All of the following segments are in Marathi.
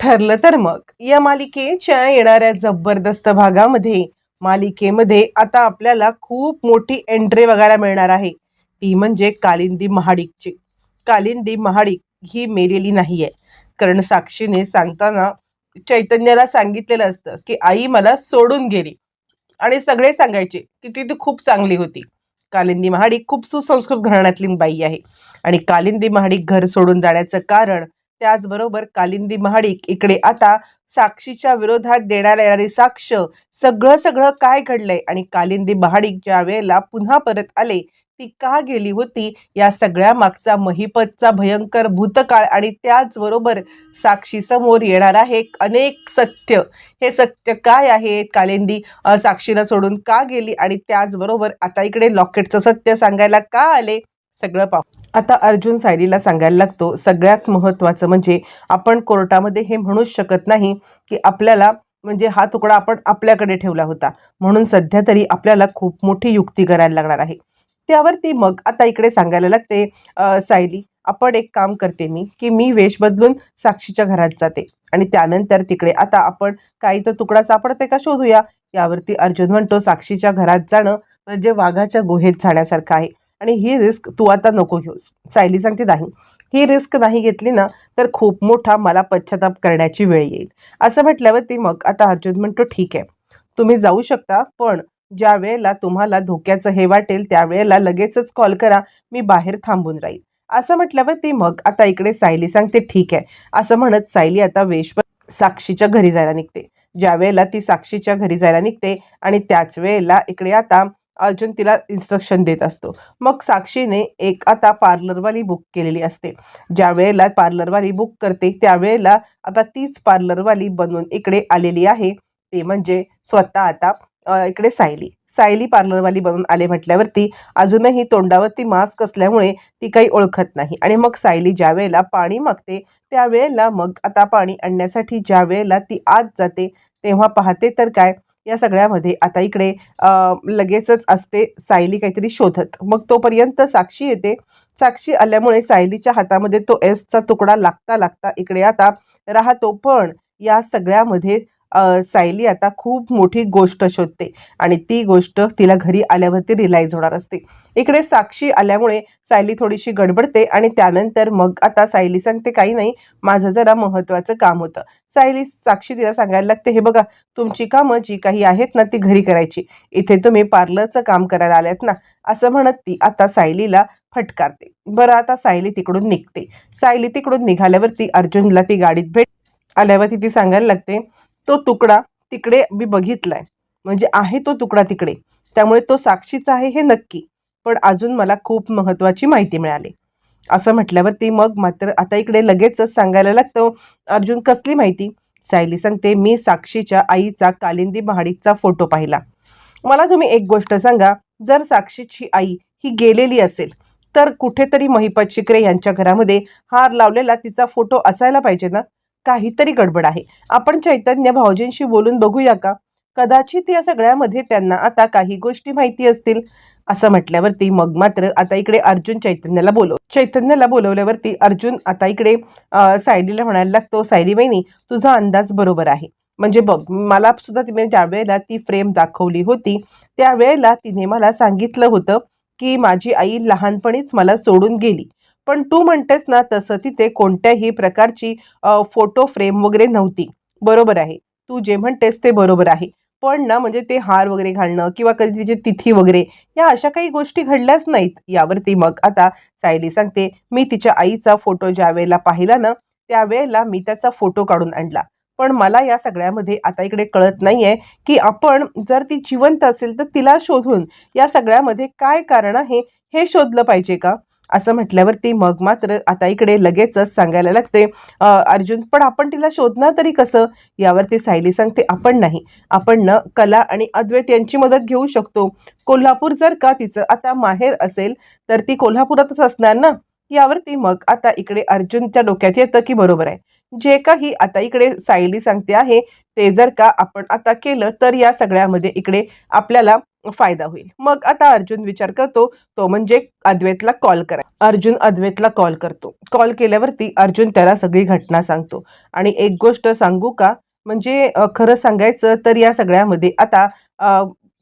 ठरलं तर मग. या मालिकेच्या येणाऱ्या जबरदस्त भागामध्ये मालिकेमध्ये आता आपल्याला खूप मोठी एंट्री बघायला मिळणार आहे. ती म्हणजे कालिंदी महाडिकची. कालिंदी महाडिक ही मेलेली नाही आहे कारण साक्षीने सांगताना चैतन्याला सांगितलेलं असतं की आई मला सोडून गेली. आणि सगळे सांगायचे की ती ती खूप चांगली होती. कालिंदी महाडिक खूप सुसंस्कृत घराण्यातली बाई आहे. आणि कालिंदी महाडिक घर सोडून जाण्याचं कारण त्याचबरोबर कालिंदी महाडिक इकडे आता साक्षीच्या विरोधात देण्याला येणारी साक्ष सगळं सगळं काय घडलंय? आणि कालिंदी महाडिक ज्या वेळेला पुन्हा परत आले ती का गेली होती? या सगळ्या मागचा महिपतचा भयंकर भूतकाळ आणि त्याचबरोबर साक्षी समोर येणार आहे अनेक सत्य. हे सत्य काय आहे? कालिंदी साक्षीला सोडून का गेली? आणि त्याचबरोबर आता इकडे लॉकेटचं सत्य सांगायला का आले? सगळं पाहू. आता अर्जुन सायलीला सांगायला लागतो सगळ्यात महत्त्वाचं म्हणजे आपण कोर्टामध्ये हे म्हणूच शकत नाही की आपल्याला म्हणजे हा तुकडा आपण आपल्याकडे ठेवला होता. म्हणून सध्या तरी आपल्याला खूप मोठी युक्ती करायला लागणार आहे. त्यावरती मग आता इकडे सांगायला लागते सायली आपण एक काम करते मी की मी वेश बदलून साक्षीच्या घरात जाते. आणि त्यानंतर तिकडे आता आपण काही तर तुकडा सापडते का शोधूया? यावरती अर्जुन म्हणतो साक्षीच्या घरात जाणं म्हणजे वाघाच्या गुहेत जाण्यासारखं आहे. आणि ही रिस्क तू आता नको घेऊस. सायली सांगते नाही ही रिस्क नाही घेतली ना तर खूप मोठा मला पश्चाताप करण्याची वेळ येईल. असं म्हटल्यावरती मग आता अर्जुन म्हणतो ठीक आहे तुम्ही जाऊ शकता पण ज्या वेळेला तुम्हाला धोक्याचं हे वाटेल त्यावेळेला लगेचच कॉल करा मी बाहेर थांबून राहील. असं म्हटल्यावरती मग आता इकडे सायली सांगते ठीक आहे. असं म्हणत सायली आता वेश साक्षीच्या घरी जायला निघते. ज्या वेळेला ती साक्षीच्या घरी जायला निघते आणि त्याच वेळेला इकडे आता अर्जुन तिला इन्स्ट्रक्शन देत असतो. मग साक्षीने एक आता पार्लरवाली बुक केलेली असते. ज्या वेळेला पार्लरवाली बुक करते त्यावेळेला आता तीच पार्लरवाली बनवून इकडे आलेली आहे. ते म्हणजे स्वतः आता इकडे सायली. सायली पार्लरवाली बनून आले म्हटल्यावरती अजूनही तोंडावरती मास्क असल्यामुळे ती काही ओळखत नाही. आणि मग सायली ज्या वेळेला पाणी मागते त्यावेळेला मग आता पाणी आणण्यासाठी ज्या वेळेला ती आत जाते तेव्हा पाहते तर काय? या सगळ्यामध्ये आता इकडे लगेचच असते सायली काहीतरी शोधत. मग तोपर्यंत साक्षी येते. साक्षी आल्यामुळे सायलीच्या हातामध्ये तो एसचा तुकडा लागता लागता इकडे आता राहतो. पण या सगळ्यामध्ये सायली आता खूप मोठी गोष्ट शोधते आणि ती गोष्ट तिला घरी आल्यावरती रिलाईज होणार असते. इकडे साक्षी आल्यामुळे सायली थोडीशी गडबडते आणि त्यानंतर मग आता सायली सांगते काही नाही माझं जरा महत्त्वाचं काम होतं. सायली साक्षी तिला सांगायला लागते हे बघा तुमची कामं जी काही आहेत ना ती घरी करायची. इथे तुम्ही पार्लरचं काम करायला आल्यात ना असं म्हणत ती आता सायलीला फटकारते. बरं आता सायली तिकडून निघते. सायली तिकडून निघाल्यावरती अर्जुनला ती गाडीत भेट आल्यावरती ती सांगायला लागते तो तुकडा तिकडे मी बघितलाय. म्हणजे आहे तो तुकडा तिकडे. त्यामुळे तो साक्षीचा आहे हे नक्की. पण अजून मला खूप महत्त्वाची माहिती मिळाली. असं म्हटल्यावरती मग मात्र आता इकडे लगेचच सांगायला लागतं. अर्जुन कसली माहिती? सायली सांगते मी साक्षीच्या आईचा कालिंदी महाडिकचा फोटो पाहिला. मला तुम्ही एक गोष्ट सांगा. जर साक्षीची आई ही गेलेली असेल तर कुठेतरी महिपत शिकरे यांच्या घरामध्ये हार लावलेला तिचा फोटो असायला पाहिजे ना? काहीतरी गडबड आहे. आपण चैतन्य भाऊजींशी बोलून बघूया का? कदाचित या सगळ्यामध्ये त्यांना आता काही गोष्टी माहिती असतील असं म्हटल्यावरती मग मात्र आता इकडे अर्जुन चैतन्याला बोलव चैतन्याला बोलवल्यावरती अर्जुन आता इकडे सायलीला म्हणायला लागतो सायली वहिनी तुझा अंदाज बरोबर आहे. म्हणजे बघ मला सुद्धा तिने ज्यावेळेला ती फ्रेम दाखवली होती त्यावेळेला तिने मला सांगितलं होतं की माझी आई लहानपणीच मला सोडून गेली. पण तू म्हणतेस ना तसं तिथे कोणत्याही प्रकारची फोटो फ्रेम वगैरे नव्हती. बरोबर आहे. तू जे म्हणतेस ते बरोबर आहे. पण ना म्हणजे ते हार वगैरे घालणं किंवा कधी तिची तिथी वगैरे या अशा काही गोष्टी घडल्याच नाहीत. यावरती मग आता सायली सांगते मी तिच्या आईचा फोटो ज्या वेळेला पाहिला ना त्यावेळेला मी त्याचा फोटो काढून आणला. पण मला या सगळ्यामध्ये आता इकडे कळत नाही आहे की आपण जर ती जिवंत असेल तर तिला शोधून या सगळ्यामध्ये काय कारण आहे हे शोधलं पाहिजे का? असं म्हटल्यावरती मग मात्र आता इकडे लगेचच सांगायला लागते अर्जुन पण आपण तिला शोधणार तरी कसं? यावरती सायली सांगते आपण नाही. आपण न कला आणि अद्वैत यांची मदत घेऊ शकतो. कोल्हापूर जर का तिचं आता माहेर असेल तर ती कोल्हापुरातच असणार ना? यावरती मग आता इकडे अर्जुनच्या डोक्यात येतं की बरोबर आहे. जे काही आता इकडे सायली सांगते आहे ते जर का आपण आता केलं तर या सगळ्यामध्ये इकडे आपल्याला फायदा होईल. मग आता अर्जुन विचार करतो तो म्हणजे अद्वैतला कॉल करा. अर्जुन अद्वैतला कॉल करतो. कॉल केल्यावरती अर्जुन त्याला सगळी घटना सांगतो. आणि एक गोष्ट सांगू का? म्हणजे खरं सांगायचं तर या सगळ्यामध्ये आता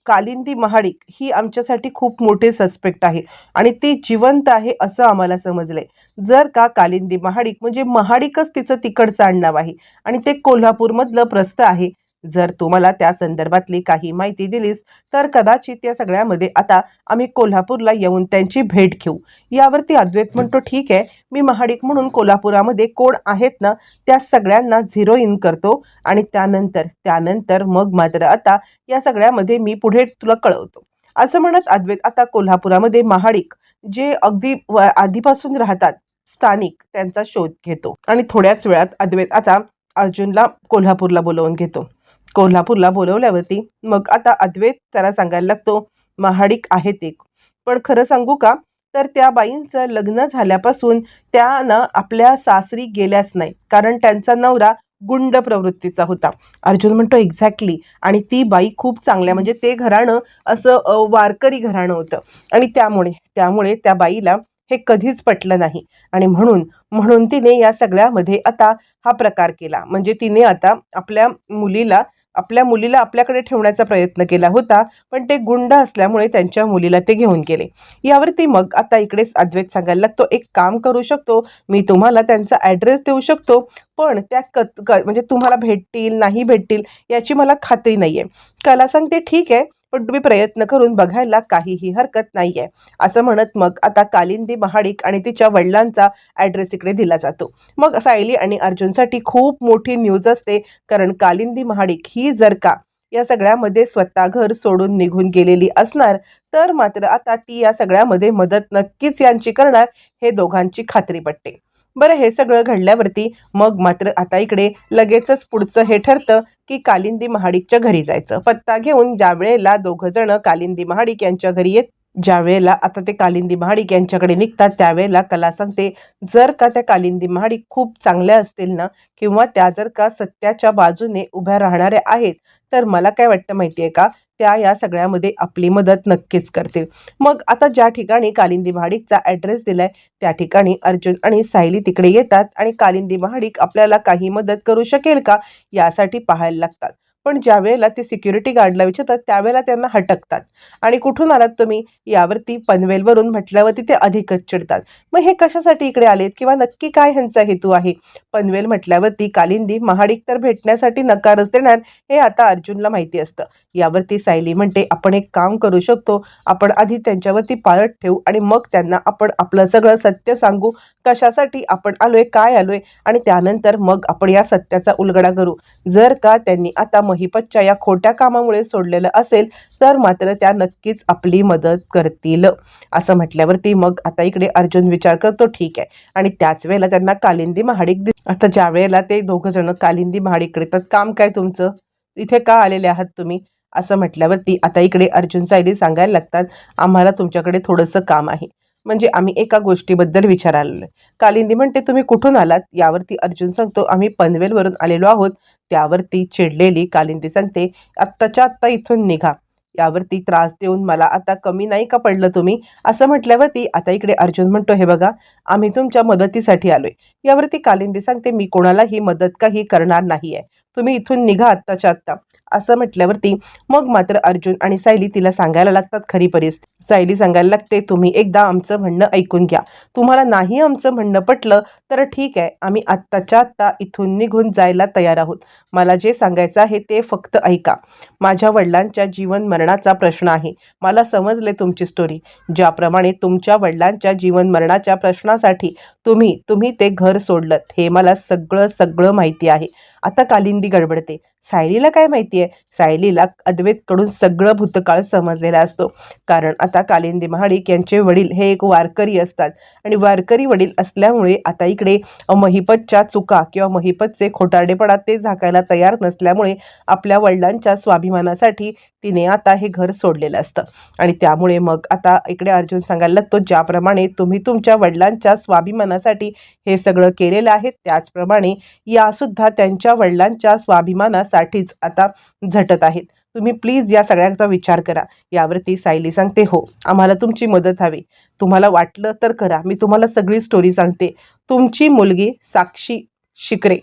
कालिंदी महाडिक ही आमच्यासाठी खूप मोठे सस्पेक्ट आहे. आणि ती जिवंत आहे असं आम्हाला समजलंय. जर का कालिंदी महाडिक म्हणजे महाडिकच तिचं तिकडचं आडनाव आहे. आणि ते कोल्हापूरमधलं प्रस्थ आहे. जर तुम्हाला त्या संदर्भातली काही माहिती दिलीस तर कदाचित या सगळ्यामध्ये आता आम्ही कोल्हापूरला येऊन त्यांची भेट घेऊ. यावरती अद्वैत म्हणतो ठीक आहे मी महाडिक म्हणून कोल्हापुरामध्ये कोण आहेत ना त्या सगळ्यांना झिरो इन करतो आणि त्यानंतर त्यानंतर मग मात्र आता या सगळ्यामध्ये मी पुढे तुला कळवतो. असं म्हणत अद्वैत आता कोल्हापुरामध्ये महाडिक जे अगदी आधीपासून राहतात स्थानिक त्यांचा शोध घेतो. आणि थोड्याच वेळात अद्वैत आता अर्जुनला कोल्हापूरला बोलवून घेतो. कोल्हापूरला बोलवल्यावरती. मग आता अद्वैत त्याला सांगायला लागतो महाडिक आहेत एक पण खरं सांगू का? तर त्या बाईंचं लग्न झाल्यापासून त्या ना आपल्या सासरी गेल्याच नाही. कारण त्यांचा नवरा गुंड प्रवृत्तीचा होता. अर्जुन म्हणतो एक्झॅक्टली आणि ती बाई खूप चांगल्या म्हणजे ते घराणं असं वारकरी घराणं होतं. आणि त्यामुळे त्यामुळे त्या बाईला हे कधीच पटलं नाही. आणि म्हणून म्हणून तिने या सगळ्यामध्ये आता हा प्रकार केला. म्हणजे तिने आता आपल्या मुलीला आपल्या मुलीला आपल्याकडे ठेवण्याचा प्रयत्न केला होता पण ते गुंड असल्यामुळे त्यांच्या मुलीला ते घेऊन गेले. यावरती मग आता इकडेच अद्वैत सांगायला लागतो एक काम करू शकतो मी तुम्हाला त्यांचा ॲड्रेस देऊ शकतो पण त्या कत क म्हणजे तुम्हाला भेटतील नाही भेटतील याची मला खात्री नाही आहे कला सांगते ठीक आहे पण तुम्ही प्रयत्न करून बघायला काहीही हरकत नाही आहे असं म्हणत मग आता कालिंदी महाडिक आणि तिच्या वडिलांचा ॲड्रेस इकडे दिला जातो. मग सायली आणि अर्जुनसाठी खूप मोठी न्यूज असते कारण कालिंदी महाडिक ही जर का या सगळ्यामध्ये स्वतः घर सोडून निघून गेलेली असणार तर मात्र आता ती या सगळ्यामध्ये मदत नक्कीच यांची करणार हे दोघांची खात्री पटते. बरं हे सगळं घडल्यावरती मग मात्र आता इकडे लगेचच पुढचं हे ठरतं की कालिंदी महाडिकच्या घरी जायचं. पत्ता घेऊन ज्या वेळेला दोघं जण कालिंदी महाडिक यांच्या घरी येत ज्या वेळेला आता ते कालिंदी महाडिक यांच्याकडे निघतात त्यावेळेला कला सांगते जर का त्या कालिंदी महाडिक खूप चांगल्या असतील ना किंवा त्या जर का सत्याच्या बाजूने उभ्या राहणाऱ्या आहेत तर मला काय वाटतं माहिती आहे का त्या या सगळ्यामध्ये आपली मदत नक्कीच करतील. मग आता ज्या ठिकाणी कालिंदी महाडिकचा ॲड्रेस दिलाय त्या ठिकाणी अर्जुन आणि सायली तिकडे येतात आणि कालिंदी महाडिक आपल्याला काही मदत करू शकेल का यासाठी पाहायला लागतात. पण ज्या वेळेला ते सिक्युरिटी गार्डला विचारतात त्यावेळेला त्यांना हटकतात. आणि कुठून आलात तुम्ही? यावरती पनवेलवरून म्हटल्यावरती ते अधिकच चिडतात. मग हे कशासाठी इकडे आलेत? किंवा नक्की काय ह्यांचा हेतू आहे? पनवेल म्हटल्यावरती कालिंदी महाडिक तर भेटण्यासाठी नकारच देणार हे आता अर्जुनला माहिती असतं. यावरती सायली म्हणते आपण एक काम करू शकतो. आपण आधी त्यांच्यावरती पाळत ठेवू आणि मग त्यांना आपण आपलं सगळं सत्य सांगू. कशासाठी आपण आलोय? काय आलोय? आणि त्यानंतर मग आपण या सत्याचा उलगडा करू. जर का त्यांनी आता महिपतच्या या खोट्या कामामुळे सोडलेलं असेल तर मात्र त्या नक्कीच आपली मदत करतील. असं म्हटल्यावरती मग आता इकडे अर्जुन विचार करतो ठीक आहे. आणि त्याच वेळेला त्यांना कालिंदी महाडिक दि आता ज्या वेळेला ते दोघं जण कालिंदी महाडिकडे तर काम काय तुमचं? इथे का आलेले आहात तुम्ही? असं म्हटल्यावरती आता इकडे अर्जुन सायली सांगायला लागतात आम्हाला तुमच्याकडे थोडंसं काम आहे. म्हणजे आम्ही एका गोष्टीबद्दल विचारायला आलोय. कालिंदी म्हणते तुम्ही कुठून आलात? यावरती अर्जुन सांगतो आम्ही पनवेलवरून आलेलो आहोत. त्यावरती चिडलेली कालिंदी सांगते आत्ताच्या आत्ता इथून निघा. यावरती त्रास देऊन मला आता कमी नाही का पडलं तुम्ही? असं म्हटल्यावरती आता इकडे अर्जुन म्हणतो हे बघा आम्ही तुमच्या मदतीसाठी आलोय. यावरती कालिंदी सांगते मी कोणालाही मदत काही करणार नाही आहे तुम्ही इथून निघा आत्ताच्या आत्ता. असं म्हटल्यावरती मग मात्र अर्जुन आणि सायली तिला सांगायला लागतात खरी परिस्थिती. सायली सांगायला लागते तुम्ही एकदा आमचं म्हणणं ऐकून घ्या. तुम्हाला नाही आमचं म्हणणं पटलं तर ठीक आहे. आम्ही आत्ताच्या आत्ता इथून निघून जायला तयार आहोत. मला जे सांगायचं आहे ते फक्त ऐका. माझ्या वडिलांच्या जीवन मरणाचा प्रश्न आहे. मला समजले तुमची स्टोरी ज्याप्रमाणे तुमच्या वडिलांच्या जीवन मरणाच्या प्रश्नासाठी तुम्ही तुम्ही ते घर सोडलं हे मला सगळं सगळं माहिती आहे. आता कालिंदी गडबडते. सायलीला काय माहिती आहे सायलीला अद्वैतकडून सगळं भूतकाळ समजलेला असतो. कारण आता कालिंदी महाडिक यांचे वडील हे एक वारकरी असतात. आणि वारकरी वडील असल्यामुळे आता इकडे महिपतच्या चुका किंवा महिपतचे खोटारडेपणा ते झाकायला तयार नसल्यामुळे आपल्या वडिलांच्या स्वाभिमानासाठी तिने आता हे घर सोडलेलं असतं. आणि त्यामुळे मग आता इकडे अर्जुन सांगायला लागतो ज्याप्रमाणे तुम्ही तुमच्या वडिलांच्या स्वाभिमानासाठी हे सगळं केलेलं आहे त्याचप्रमाणे यासुद्धा त्यांच्या वडिलांच्या स्वाभिमानासाठीच आता झटत आहेत. तुम्ही प्लीज या सगळ्यांचा विचार करा. यावरती सायली सांगते हो आम्हाला तुमची मदत हवी. तुम्हाला वाटलं तर करा. मी तुम्हाला सगळी स्टोरी सांगते. तुमची मुलगी साक्षी शिकरे.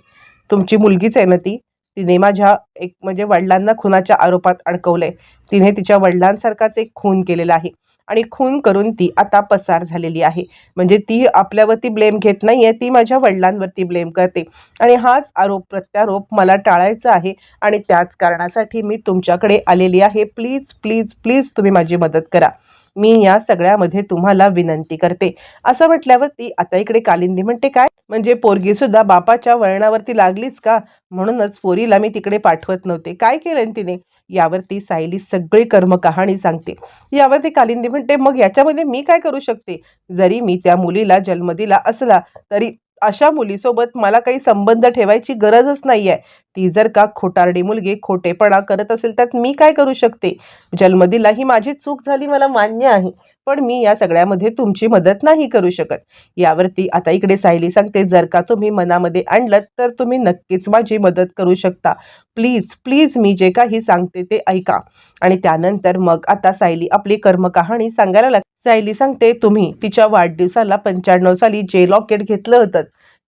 तुमची मुलगीच आहे ना ती? तिने माझ्या एक म्हणजे वडिलांना खुनाच्या आरोपात अडकवलंय. तिने तिच्या वडिलांसारखाच एक खून केलेला आहे. आणि खून करून ती आता पसार झालेली आहे. म्हणजे ती आपल्यावरती ब्लेम घेत नाहीये ती माझ्या वडिलांवरती ब्लेम करते. आणि हाच आरोप प्रत्यारोप मला टाळायचा आहे आणि त्याच कारणासाठी मी तुमच्याकडे आलेली आहे. प्लीज प्लीज प्लीज तुम्ही माझी मदत करा. मी या सगळ्यामध्ये तुम्हाला विनंती करते. असं म्हटल्यावर ती आता इकडे कालिंदी म्हणते काय म्हणजे पोरगीसुद्धा बापाच्या वळणावरती लागलीच का? म्हणूनच पोरीला मी तिकडे पाठवत नव्हते. काय केलं तिने? यावरती सायली सगळी कर्म कहाणी सांगते. यावरती कालिंदी म्हणते मग याच्यामध्ये मी काय करू शकते? जरी मी त्या मुलीला जन्म दिला असला तरी अशा मुलीसोबत मला काही संबंध ठेवायची गरजच नाही आहे ती जर का खोटारडी मुलगी खोटेपणा करत असेल त्यात मी काय करू शकते? जन्म दिला ही माझी चूक झाली मला मान्य आहे. पण मी या सगळ्यामध्ये तुमची मदत नाही करू शकत. यावरती आता इकडे सायली सांगते जर का तुम्ही मनामध्ये आणलं तर तुम्ही नक्कीच माझी मदत करू शकता. प्लीज प्लीज मी जे काही सांगते ते ऐका. आणि त्यानंतर मग आता सायली आपली कर्मकहाणी सांगायला लागते सायली सांगते तुम्ही तिच्या वाढदिवसाला पंच्याण्णव साली जे लॉकेट घेतलं होतं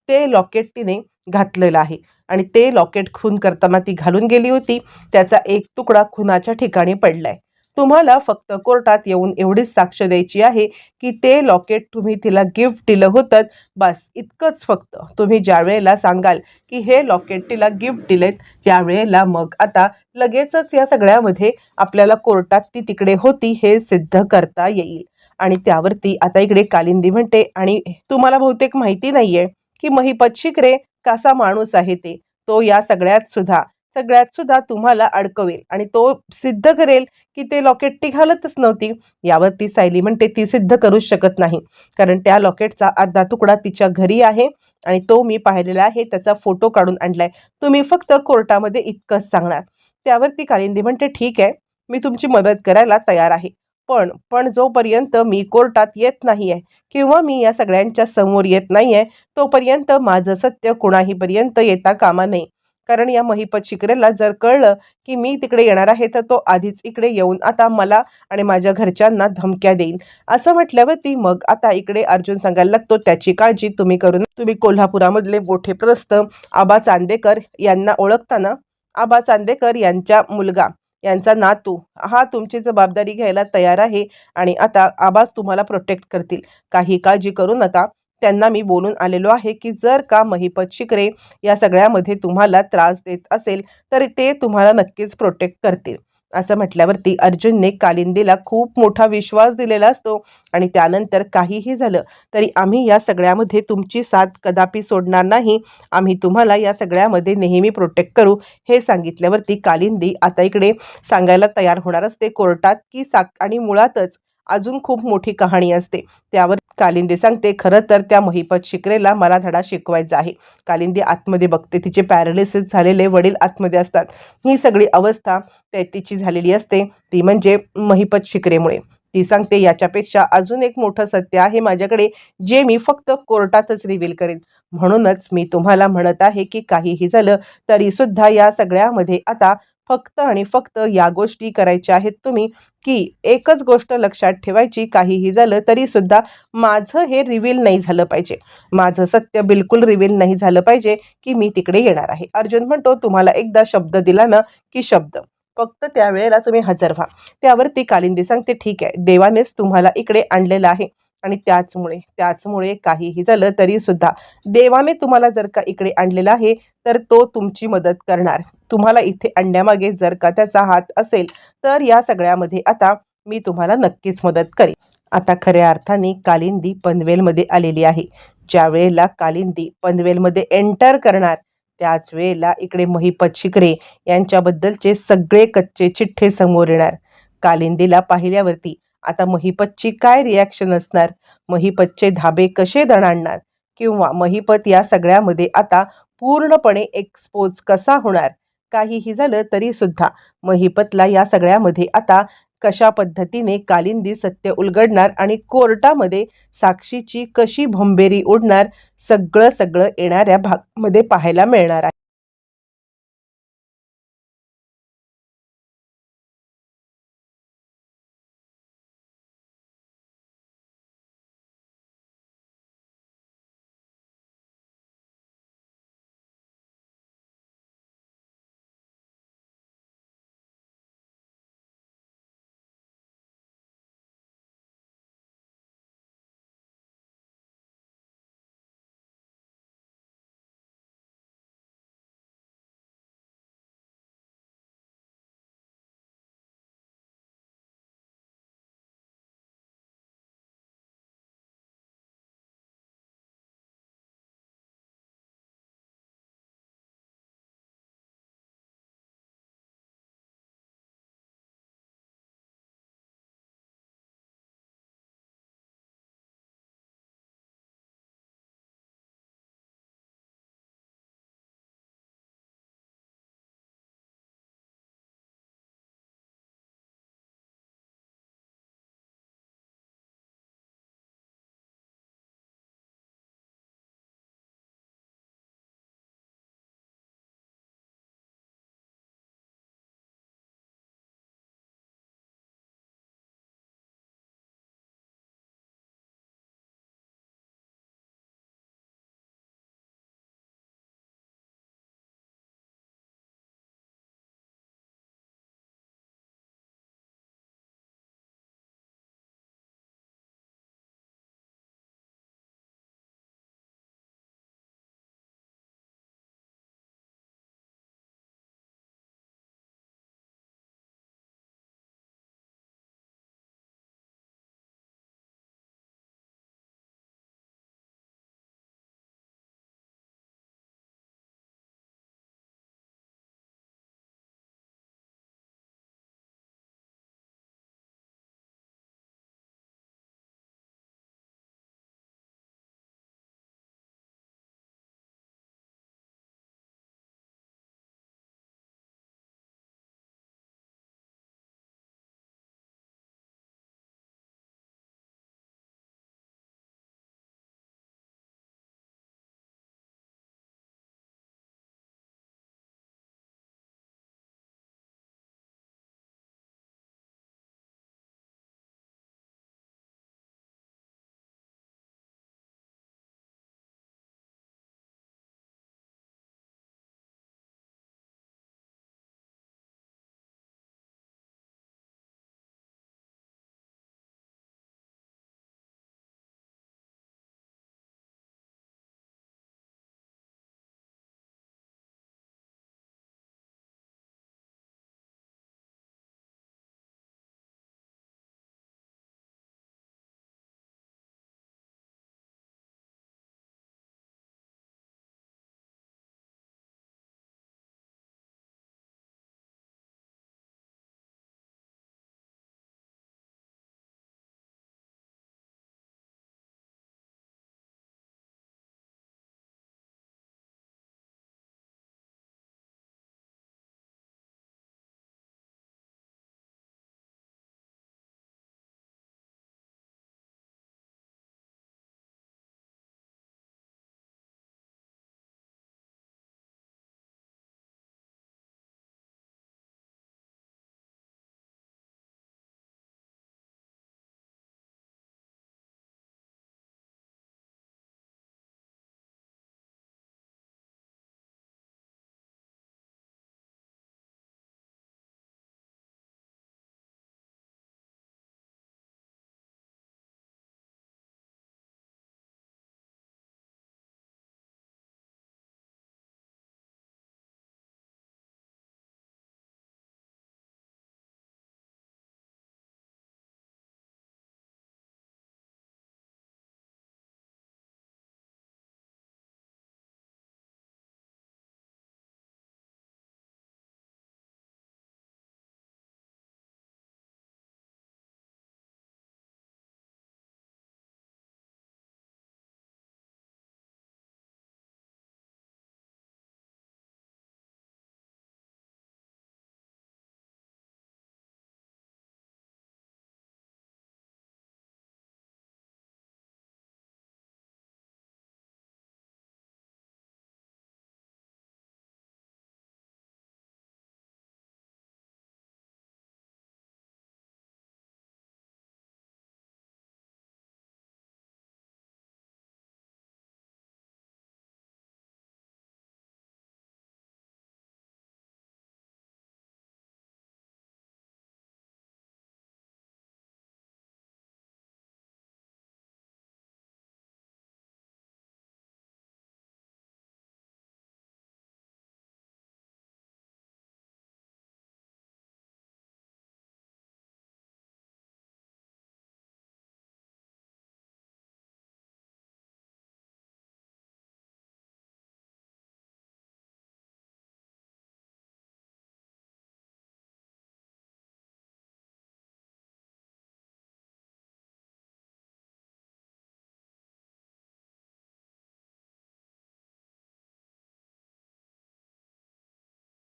ते लॉकेट तिने घातलेलं आहे. आणि ते लॉकेट खून करताना ती घालून गेली होती. त्याचा एक तुकडा खुनाच्या ठिकाणी पडलाय. तुम्हाला फक्त कोर्टात येऊन एवढीच साक्ष द्यायची आहे की ते लॉकेट तुम्ही तिला गिफ्ट दिलं होतं. बस इतकंच फक्त. तुम्ही ज्या वेळेला सांगाल की हे लॉकेट तिला गिफ्ट दिलेत त्यावेळेला मग आता लगेचच या सगळ्यामध्ये आपल्याला कोर्टात ती तिकडे होती हे सिद्ध करता येईल. आणि त्यावरती आता इकडे कालिंदी म्हणते आणि तुम्हाला बहुतेक माहिती नाहीये की महिपत शिकरे कसा माणूस आहे ते. तो या सगळ्यात सुद्धा सगळ्यात सुद्धा तुम्हाला अडकवेल आणि तो सिद्ध करेल की ते लॉकेट ती घालतच नव्हती. यावरती सायली म्हणते ती सिद्ध करूच शकत नाही. कारण त्या लॉकेटचा अर्धा तुकडा तिच्या घरी आहे आणि तो मी पाहिलेला आहे. त्याचा फोटो काढून आणलाय. तुम्ही फक्त कोर्टामध्ये इतकंच सांगणार. त्यावरती कालिंदी म्हणते ठीक आहे. मी तुमची मदत करायला तयार आहे. पण पण जोपर्यंत मी कोर्टात येत नाही आहे किंवा मी या सगळ्यांच्या समोर येत नाही आहे तोपर्यंत माझं सत्य कुणाहीपर्यंत येता कामा नये. कारण या महिपत शिकरेला जर कळलं की मी तिकडे येणार आहे तर तो आधीच इकडे येऊन आता मला आणि माझ्या घरच्यांना धमक्या देईल. असं म्हटल्यावरती मग आता इकडे अर्जुन सांगायला लागतो त्याची काळजी तुम्ही करून तुम्ही कोल्हापुरामधले मोठे प्रस्त आबा चांदेकर यांना ओळखताना आबा चांदेकर यांच्या मुलगा यांचा नातू हा तुमची जबाबदारी घ्यायला तयार आहे आणि आता आबाज तुम्हाला प्रोटेक्ट करतील. काही काळजी करू नका. त्यांना मी बोलून आलेलो आहे की जर का महिपत शिकरे या सगळ्यामध्ये तुम्हाला त्रास देत असेल तर ते तुम्हाला नक्कीच प्रोटेक्ट करतील. असं म्हटल्यावरती अर्जुनने कालिंदीला खूप मोठा विश्वास दिलेला असतो आणि त्यानंतर काहीही झालं तरी आम्ही या सगळ्यामध्ये तुमची साथ कदापि सोडणार नाही. आम्ही तुम्हाला या सगळ्यामध्ये नेहमी प्रोटेक्ट करू हे सांगितल्यावरती कालिंदी आता इकडे सांगायला तयार होणार असते. कोर्टात की साक आणि मुळातच अजून खूप मोठी कहाणी असते. त्यावर कालिंदी सांगते खरं तर त्या महिपत शिकरेला मला धडा शिकवायचा आहे. कालिंदी आतमध्ये बघते तिचे पॅरालिसिस झालेले वडील आतमध्ये असतात. ही सगळी अवस्था त्या तिची झालेली असते. ती म्हणजे महिपत शिकरेमुळे. ती सांगते याच्यापेक्षा अजून एक मोठं सत्य आहे माझ्याकडे जे मी फक्त कोर्टातच रिव्हील करेन. म्हणूनच मी तुम्हाला म्हणत आहे की काहीही झालं तरी सुद्धा या सगळ्यामध्ये आता फक्त आणि फक्त या गोष्टी करायच्या आहेत तुम्ही की एकच गोष्ट लक्षात ठेवायची काहीही झालं तरी सुद्धा माझं हे रिव्हील नाही झालं पाहिजे. माझं सत्य बिलकुल रिव्हील नाही झालं पाहिजे की मी तिकडे येणार आहे. अर्जुन म्हणतो तुम्हाला एकदा शब्द दिला ना की शब्द. फक्त त्यावेळेला तुम्ही हजर व्हा. त्यावरती कालिंदी सांगते ठीक आहे देवानेच तुम्हाला इकडे आणलेलं आहे. आणि त्याचमुळे त्याचमुळे काहीही झालं तरी सुद्धा देवाने तुम्हाला जर का इकडे आणलेला आहे तर तो तुमची मदत करणार. तुम्हाला इथे आणण्यामागे जर का त्याचा हात असेल तर या सगळ्यामध्ये आता मी तुम्हाला नक्कीच मदत करेन. आता खऱ्या अर्थाने कालिंदी पनवेलमध्ये आलेली आहे. ज्या वेळेला कालिंदी पनवेलमध्ये एंटर करणार त्याच वेळेला इकडे महिपत शिकरे यांच्याबद्दलचे सगळे कच्चे चिठ्ठे समोर येणार. कालिंदीला पाहिल्यावरती आता महिपतची काय रिॲक्शन असणार? महिपतचे धाबे कसे दणाणणार? किंवा महिपत या सगळ्यामध्ये आता पूर्णपणे एक्सपोज कसा होणार? काहीही झालं तरी सुद्धा महिपतला या सगळ्यामध्ये आता कशा पद्धतीने कालिंदी सत्य उलगडणार आणि कोर्टामध्ये साक्षीची कशी भंबेरी उडणार सगळं सगळं येणाऱ्या भागमध्ये पाहायला मिळणार आहे.